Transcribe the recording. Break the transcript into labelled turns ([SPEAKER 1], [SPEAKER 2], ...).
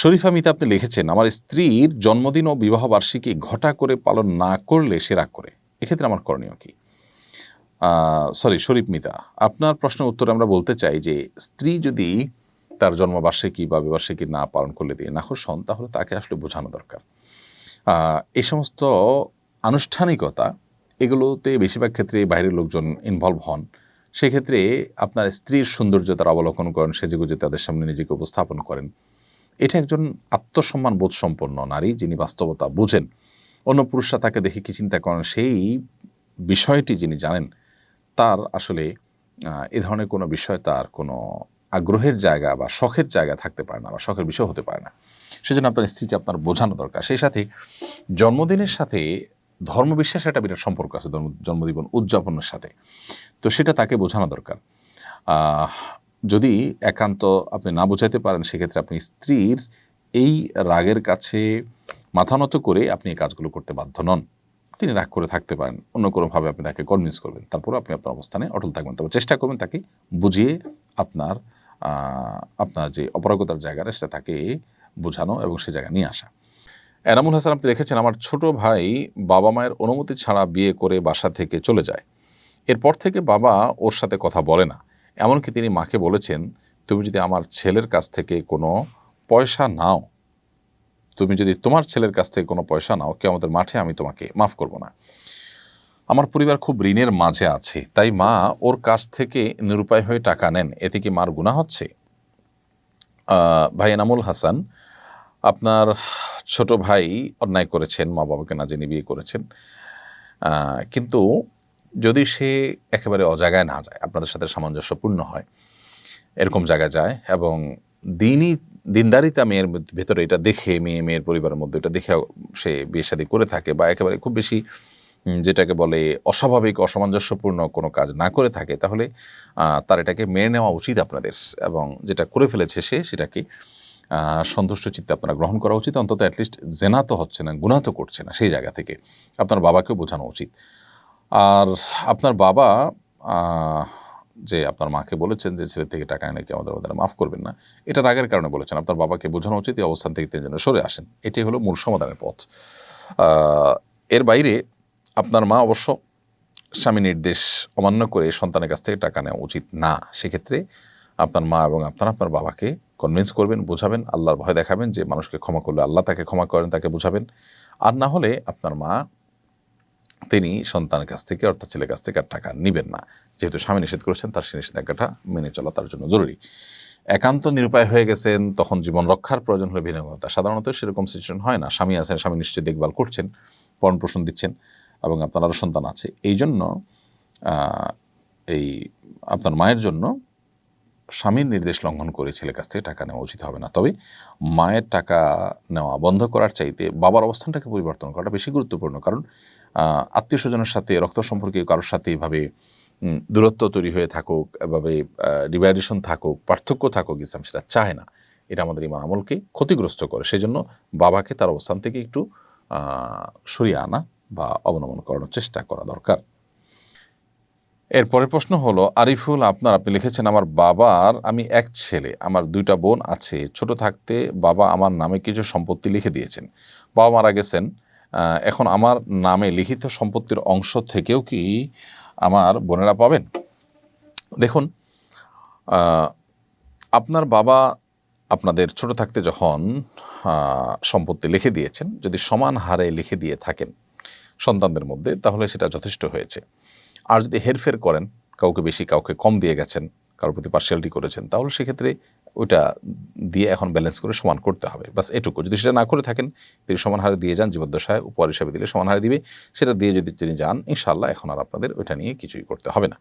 [SPEAKER 1] শরীফা মিতা আপনি লিখেছেন, আমার স্ত্রীর জন্মদিন ও বিবাহ বার্ষিকী ঘটা করে পালন না করলে সে রাগ করে। এক্ষেত্রে আমার করণীয় কি? সরি, শরীফ মিতা, আপনার প্রশ্নের উত্তরে আমরা বলতে চাই যে, স্ত্রী যদি তার জন্মবার্ষিকী বা বিবার্ষিকী না পালন করলে দিয়ে নাখোশ হন, তাহলে তাকে আসলে বোঝানো দরকার। এই সমস্ত আনুষ্ঠানিকতা, এগুলোতে বেশিরভাগ ক্ষেত্রে বাইরের লোকজন ইনভলভ হন। সেক্ষেত্রে আপনার স্ত্রীর সৌন্দর্য তারা অবলোকন করেন, সেজেগুজে তাদের সামনে নিজেকে উপস্থাপন করেন। এটা একজন আত্মসম্মান বোধ সম্পন্ন নারী যিনি বাস্তবতা বুঝেন। অন্য পুরুষরা তাকে দেখে কি চিন্তা করেন? সেই বিষয়টি যিনি জানেন, তার আসলে এ ধরনের কোনো বিষয় তার কোনো আগ্রহের জায়গা বা শখের জায়গা থাকতে পারে না বা শখের বিষয় হতে পারে না। সেজন্য আপনার স্ত্রীকে আপনার বোঝানো দরকার। সেই সাথে জন্মদিনের সাথে ধর্মবিশ্বাসের একটা বিরাট সম্পর্ক আছে জন্ম- জন্মদিবন উদযাপনের সাথে। তো সেটা তাকে বোঝানো দরকার। যদি একান্ত আপনি না বোঝাতে পারেন, সেক্ষেত্রে আপনি স্ত্রীর এই রাগের কাছে মাথা নত করে আপনি এই কাজগুলো করতে বাধ্য নন। তিনি রাগ করে থাকতে পারেন, অন্য কোনোভাবে আপনি তাকে কনভিন্স করবেন। তারপরে আপনি আপনার অবস্থানে অটল থাকবেন। তবে চেষ্টা করবেন তাকে বুঝিয়ে আপনার আপনার যে অপরাগতার জায়গাটা সেটা তাকে বোঝানো এবং সে জায়গায় নিয়ে আসা। এনামুল হাসান আপনি রেখেছেন আমার ছোট ভাই বাবা মায়ের অনুমতি ছাড়া বিয়ে করে বাসা থেকে চলে যায়। এরপর থেকে বাবা ওর সাথে কথা বলে না। এমনকি তিনি মাকে বলেছেন, তুমি যদি আমার ছেলের কাছ থেকে কোনো পয়সা নাও, তুমি যদি তোমার ছেলের কাছ থেকে কোনো পয়সা নাও কেউ আমাদের মাঠে আমি তোমাকে মাফ করব না। আমার পরিবার খুব ঋণের মাঝে আছে, তাই মা ওর কাছ থেকে নিরুপায় হয়ে টাকা নেন। এতে কি মার গুণা হচ্ছে? ভাই এনামুল হাসান, আপনার ছোট ভাই অন্যায় করেছেন মা বাবাকে না জেনে বিয়ে করেছেন। কিন্তু যদি সে একেবারে অজাগায় না যায়, আপনাদের সাথে সামঞ্জস্যপূর্ণ হয়, এরকম জায়গায় যায় এবং দিনই, দিনদারিতা মেয়ের ভেতরে এটা দেখে, মেয়ে, মেয়ের পরিবারের মধ্যে এটা দেখে সে বিয়ে শাদী করে থাকে বা একেবারে খুব বেশি যেটাকে বলে অস্বাভাবিক, অসামঞ্জস্যপূর্ণ কোনো কাজ না করে থাকে, তাহলে তার এটাকে মেনে নেওয়া উচিত আপনাদের এবং যেটা করে ফেলেছে সে সেটাকে সন্তুষ্ট চিত্তে আপনারা গ্রহণ করা উচিত। অন্তত অ্যাটলিস্ট জেনা তো হচ্ছে না গুণা তো করছে না সেই জায়গা থেকে। আপনার বাবাকেও বোঝানো উচিত। আর আপনার বাবা যে আপনার মাকে বলেছেন যে ছেলে থেকে টাকা এনে কি আমাদের আমাদের মাফ করবেন না, এটা রাগের কারণে বলেছেন। আপনার বাবাকে বোঝানো উচিত এই অবস্থান থেকে তিনি যেন সরে আসেন। এটাই হলো মূল সমাধানের পথ। এর বাইরে আপনার মা অবশ্য স্বামী নির্দেশ অমান্য করে সন্তানের কাছ থেকে টাকা নেওয়া উচিত না। সেক্ষেত্রে আপনার মা এবং আপনার আপনার বাবাকে কনভিন্স করবেন, বোঝাবেন, আল্লাহর ভয় দেখাবেন যে মানুষকে ক্ষমা করলে আল্লাহ তাকে ক্ষমা করেন, তাকে বোঝাবেন। আর না হলে আপনার মা তিনি সন্তানের কাছ থেকে অর্থাৎ ছেলের কাছ থেকে আর টাকা নেবেন না। যেহেতু স্বামী নিষেধ করেছেন, তার সে নিষেধাজ্ঞাটা মেনে চলা তার জন্য জরুরি। একান্ত নিরুপায় হয়ে গেছেন, তখন জীবন রক্ষার প্রয়োজন হলে ভিন্নতা সাধারণত সেরকম সিচুয়েশন হয় না। স্বামী আছেন, স্বামী নিশ্চয়ই দেখভাল করছেন পরণ পোষণ দিচ্ছেন এবং আপনার আরও সন্তান আছে। এই জন্য এই আপনার মায়ের জন্য স্বামীর নির্দেশ লঙ্ঘন করে ছেলের কাছ থেকে টাকা নেওয়া উচিত হবে না। তবে মায়ের টাকা নেওয়া বন্ধ করার চাইতে বাবার অবস্থানটাকে পরিবর্তন করাটা বেশি গুরুত্বপূর্ণ। কারণ আত্মীয় স্বজনের সাথে, রক্ত সম্পর্কে কারোর সাথে এভাবে দূরত্ব তৈরি হয়ে থাকুক, এভাবে ডিভাইডেশন থাকুক, পার্থক্য থাকুক, ইসলাম সেটা চায় না। এটা আমাদের ইমান আমলকে ক্ষতিগ্রস্ত করে। সেই জন্য বাবাকে তার অবস্থান থেকে একটু সরিয়ে আনা বা অবনমন করানোর চেষ্টা করা দরকার। এরপরের প্রশ্ন হলো, আরিফুল, আপনার, আপনি লিখেছেন, আমার বাবার, আমি এক ছেলে, আমার দুইটা বোন আছে, ছোট থাকতে বাবা আমার নামে কিছু সম্পত্তি লিখে দিয়েছেন। বাবা মারা গেছেন এখন আমার নামে লিখিত সম্পত্তির অংশ থেকেও কি আমার বোনেরা পাবেন? দেখুন আপনার বাবা আপনাদের ছোট থাকতে যখন সম্পত্তি লিখে দিয়েছেন, যদি সমান হারে লিখে দিয়ে থাকেন সন্তানদের মধ্যে, তাহলে সেটা যথেষ্ট হয়েছে। আর যদি হেরফের করেন, কাউকে বেশি, কাউকে কম দিয়ে গেছেন, কারোর প্রতি পার্সিয়ালিটি করেছেন, তাহলে সেক্ষেত্রে ওইটা দিয়ে এখন ব্যালেন্স করে সমান করতে হবে। বাস এটুকু। যদি সেটা না করে থাকেন, তিনি সমান হারে দিয়ে যান জীবদ্দশায়, উপহার হিসাবে দিলে সমান হারে দিবে। সেটা দিয়ে যদি তিনি যান ইনশাল্লাহ এখন আর আপনাদের ওইটা নিয়ে কিছুই করতে হবে না।